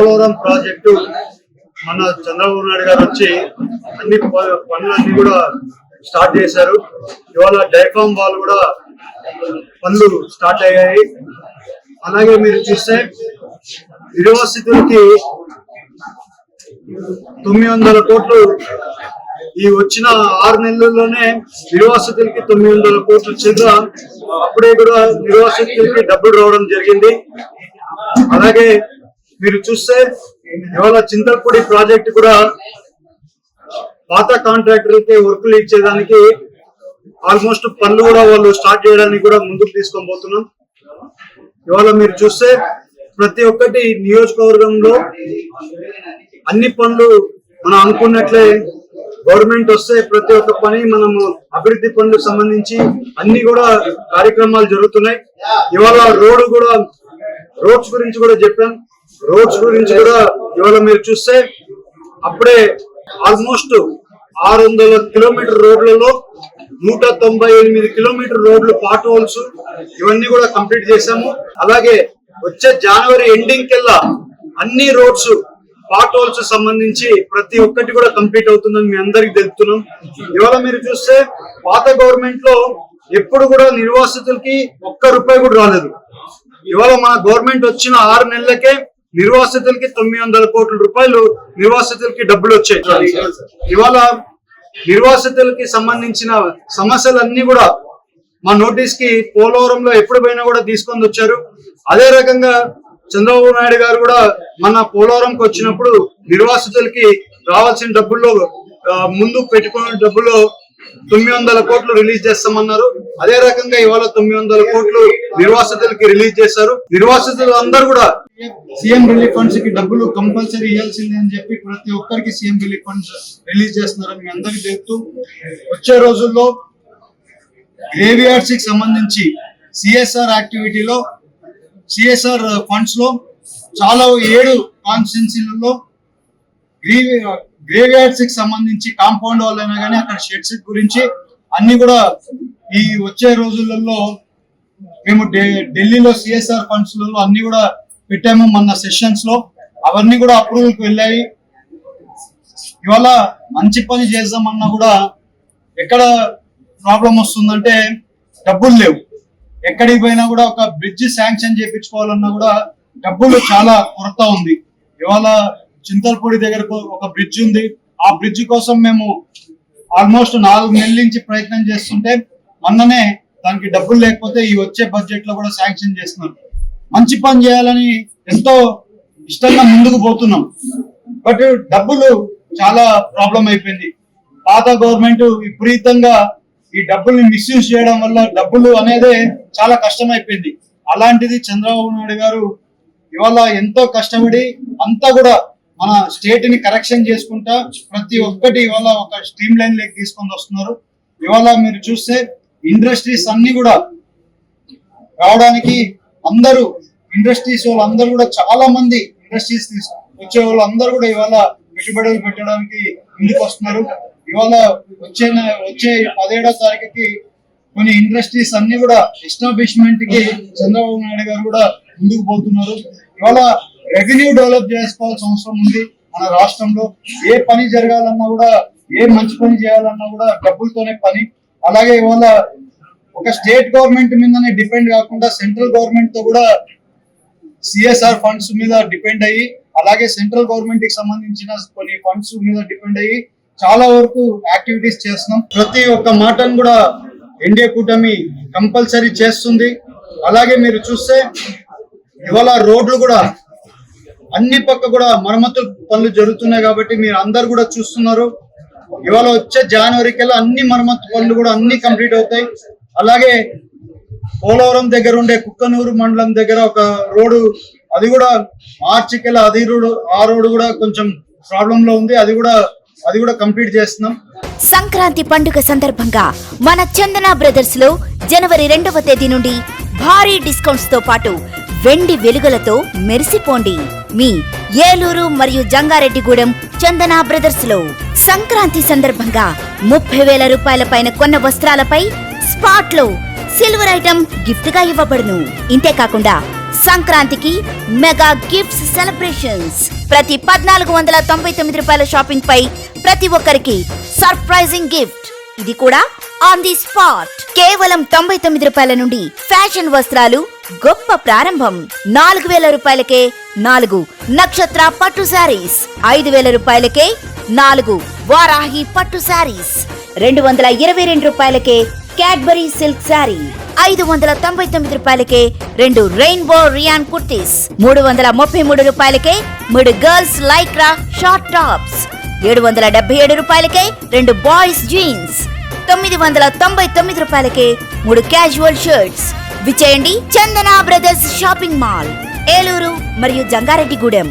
Polavaram project మన చంద్రబాబు నాయుడు గారు వచ్చి అన్ని ప- పనులన్నీ కూడా స్టార్ట్ చేశారు. ఇవాళ డైఫామ్ వాళ్ళు కూడా పనులు స్టార్ట్ అయ్యాయి. అలాగే మీరు చూస్తే యూనివర్సిటీలకి తొమ్మిది వందల కోట్లు ఈ వచ్చిన ఆరు నెలల్లోనే యూనివర్సిటీలకి తొమ్మిది వందల కోట్లు చిల్లర. అప్పుడే కూడా యూనివర్సిటీలకి డబ్బులు రావడం జరిగింది. అలాగే మీరు చూస్తే ఇవాళ చింతల్పూడి ప్రాజెక్ట్ కూడా పాత కాంట్రాక్టర్లకి వర్కులు ఇచ్చేదానికి ఆల్మోస్ట్ పనులు కూడా వాళ్ళు స్టార్ట్ చేయడానికి కూడా ముందుకు తీసుకొని పోతున్నాం. ఇవాళ మీరు చూస్తే ప్రతి ఒక్కటి నియోజకవర్గంలో అన్ని పనులు మనం అనుకున్నట్లే గవర్నమెంట్ వస్తే ప్రతి ఒక్క పని మనము అభివృద్ధి పనులకు సంబంధించి అన్ని కూడా కార్యక్రమాలు జరుగుతున్నాయి. ఇవాళ రోడ్డు కూడా రోడ్స్ గురించి కూడా చెప్పాం. రోడ్స్ గురించి కూడా ఇవాళ మీరు చూస్తే అప్పుడే ఆల్మోస్ట్ ఆరు వందల కిలోమీటర్ రోడ్లలో నూట తొంభై ఎనిమిది కిలోమీటర్ రోడ్లు పార్ట్ హోల్స్ ఇవన్నీ కూడా కంప్లీట్ చేశాము. అలాగే వచ్చే జనవరి ఎండింగ్ కెల్లా అన్ని రోడ్స్ పార్ట్ హోల్స్ సంబంధించి ప్రతి ఒక్కటి కూడా కంప్లీట్ అవుతుందని మీ అందరికి తెలుపుతున్నాం. ఇవాళ మీరు చూస్తే పాత గవర్నమెంట్లో ఎప్పుడు కూడా నిర్వాసితులకి ఒక్క రూపాయి కూడా రాలేదు. ఇవాళ మన గవర్నమెంట్ వచ్చిన ఆరు నెలలకే నిర్వాసితులకి తొమ్మిది వందల కోట్ల రూపాయలు నిర్వాసితులకి డబ్బులు వచ్చాయి. ఇవాళ నిర్వాసితులకి సంబంధించిన సమస్యలన్నీ కూడా మా నోటీస్కి పోలవరంలో ఎప్పుడు పోయినా కూడా తీసుకొని వచ్చారు. అదే రకంగా చంద్రబాబు నాయుడు గారు కూడా మన పోలవరంకి వచ్చినప్పుడు నిర్వాసితులకి రావాల్సిన డబ్బుల్లో ముందు పెట్టుకున్న డబ్బులో తొమ్మిది వందల కోట్లు రిలీజ్ చేస్తామన్నారు. అదే రకంగా ఇవాళ తొమ్మిది వందల కోట్లు నిర్వాసితులకి రిలీజ్ చేశారు. నిర్వాసితులు అందరూ కూడా సీఎం రిలీఫ్ ఫండ్స్కి డబ్బులు కంపల్సరీ ఇవ్వాల్సిందే అని చెప్పి ప్రతి ఒక్కరికి సీఎం రిలీఫ్ ఫండ్స్ రిలీజ్ చేస్తున్నారని మీ అందరికీ తెలుపుతూ వచ్చే రోజుల్లో గ్రేవియార్డ్స్కి సంబంధించి సిఎస్ఆర్ యాక్టివిటీలో సిఎస్ఆర్ ఫండ్స్లో చాలా ఏడు కాన్స్టిట్యున్సీలలో గ్రేవియార్డ్స్కి సంబంధించి కాంపౌండ్ వాళ్ళైనా కానీ అక్కడ షెడ్స్ గురించి అన్ని కూడా ఈ వచ్చే రోజులలో మేము ఢిల్లీలో సిఎస్ఆర్ ఫండ్స్లలో అన్ని కూడా పెట్టాము మొన్న సెషన్స్లో. అవన్నీ కూడా అప్రూవల్కి వెళ్ళాయి. ఇవాళ మంచి పని చేద్దామన్నా కూడా ఎక్కడ ప్రాబ్లం వస్తుందంటే డబ్బులు లేవు. ఎక్కడికి పోయినా కూడా ఒక బ్రిడ్జ్ శాంక్షన్ చేయించుకోవాలన్నా కూడా డబ్బులు చాలా కొరత ఉంది. ఇవాళ చింతలపూడి దగ్గర ఒక బ్రిడ్జ్ ఉంది. ఆ బ్రిడ్జ్ కోసం మేము ఆల్మోస్ట్ నాలుగు నెలల నుంచి ప్రయత్నం చేస్తుంటే మొన్ననే దానికి డబ్బులు లేకపోతే ఈ వచ్చే బడ్జెట్లో కూడా శాంక్షన్ చేస్తున్నారు. మంచి పని చేయాలని ఎంతో ఇష్టంగా ముందుకు పోతున్నాం. బట్ డబ్బులు చాలా ప్రాబ్లం అయిపోయింది. పాత గవర్నమెంట్ విపరీతంగా ఈ డబ్బుల్ని మిస్యూజ్ చేయడం వల్ల డబ్బులు అనేదే చాలా కష్టమైపోయింది. అలాంటిది చంద్రబాబు నాయుడు గారు ఇవాళ ఎంతో కష్టపడి అంతా కూడా మన స్టేట్ని కరెక్షన్ చేసుకుంటా ప్రతి ఒక్కటి ఇవాళ ఒక స్ట్రీమ్ లైన్ లెక్ తీసుకొని వస్తున్నారు. ఇవాళ మీరు చూస్తే ఇండస్ట్రీస్ అన్ని కూడా రావడానికి అందరూ ఇండస్ట్రీస్ వాళ్ళందరూ కూడా చాలా మంది ఇండస్ట్రీస్ వచ్చే వాళ్ళు అందరూ కూడా ఇవాళ పెట్టుబడులు పెట్టడానికి ముందుకు వస్తున్నారు. ఇవాళ వచ్చే వచ్చే పదిహేడో తారీఖుకి కొన్ని ఇండస్ట్రీస్ అన్ని కూడా ఎస్టాబ్లిష్మెంట్కి చంద్రబాబు నాయుడు గారు కూడా ముందుకు పోతున్నారు. ఇవాళ రెవెన్యూ డెవలప్ చేసుకోవాల్సిన అవసరం ఉంది మన రాష్ట్రంలో. ఏ పని జరగాలన్నా కూడా ఏ మంచి పని చేయాలన్నా కూడా డబ్బులతోనే పని. అలాగే ఇవాళ ఒక స్టేట్ గవర్నమెంట్ మీదనే డిపెండ్ కాకుండా సెంట్రల్ గవర్నమెంట్తో కూడా సిఎస్ఆర్ ఫండ్స్ మీద డిపెండ్ అయ్యి అలాగే సెంట్రల్ గవర్నమెంట్కి సంబంధించిన కొన్ని ఫండ్స్ మీద డిపెండ్ అయ్యి చాలా వరకు యాక్టివిటీస్ చేస్తున్నాం. ప్రతి ఒక్క మాటను కూడా ఎన్డీఏ కూటమి కంపల్సరీ చేస్తుంది. అలాగే మీరు చూస్తే ఇవాళ రోడ్లు కూడా అన్ని పక్క కూడా మరమ్మతు పనులు జరుగుతున్నాయి కాబట్టి మీరు అందరు కూడా చూస్తున్నారు. ఇవాళ వచ్చే జనవరి కల్లా అన్ని మరమ్మతు పనులు కూడా అన్ని కంప్లీట్ అవుతాయి. అలాగే పోలవరం దగ్గర ఉండే కుక్కనూరు మండలం దగ్గర ఒక రోడ్డు అది కూడా మార్చి అది రోడ్డు ఆ రోడ్డు కూడా కొంచెం ప్రాబ్లం లో ఉంది. అది కూడా అది కూడా కంప్లీట్ చేస్తున్నాం. సంక్రాంతి పండుగ సందర్భంగా మన చందన బ్రదర్స్లో జనవరి రెండవ తేదీ నుండి భారీ డిస్కౌంట్స్తో పాటు వెండి వెలుగులతో మెరిసిపోండి. మీ ఏలూరు మరియు జంగారెడ్డిగూడెం చందన బ్రదర్స్లో సంక్రాంతి సందర్భంగా ముప్పై వేల రూపాయల పైన కొన్న వస్త్రాలపై స్పాట్లో సిల్వర్ ఐటమ్ గిఫ్ట్గా ఇవ్వబడును ఇంతేకాకుండా సంక్రాంతికి మెగా గిఫ్ట్స్ సెలబ్రేషన్స్. ప్రతి పద్నాలుగు వందల తొంభై తొమ్మిది రూపాయల షాపింగ్ పై ప్రతి ఒక్కరికి సర్ప్రైజింగ్ గిఫ్ట్. ఇది కూడా ఆన్ ది స్పాట్. కేవలం తొంభై తొమ్మిది రూపాయల నుండి ఫ్యాషన్ వస్త్రాలు గొప్ప ప్రారంభం. నాలుగు వేల రూపాయలకే నాలుగు నక్షత్ర పట్టు శారీస్. ఐదు వేల రూపాయలకే నాలుగు వారాహి పట్టు శారీస్. రెండు వందల ఇరవై రెండు రూపాయలకే క్యాడ్బరీ సిల్క్ శారీ ఐదు వందల తొంభై తొమ్మిది రూపాయలకే రెండు రెయిన్బో రియాన్ కుర్తీస్ మూడు వందల ముప్పై మూడు రూపాయలకే మూడు గర్ల్స్ లైక్రా షార్ట్ టాప్స్ ఏడు వందల డెబ్బై ఏడు రూపాయలకే రెండు బాయ్స్ జీన్స్ తొమ్మిది వందల తొంభై తొమ్మిది రూపాయలకే మూడు casual shirts విచేయండి Chandana brothers shopping mall Eluru మరియు జంగారెడ్డిగూడెం.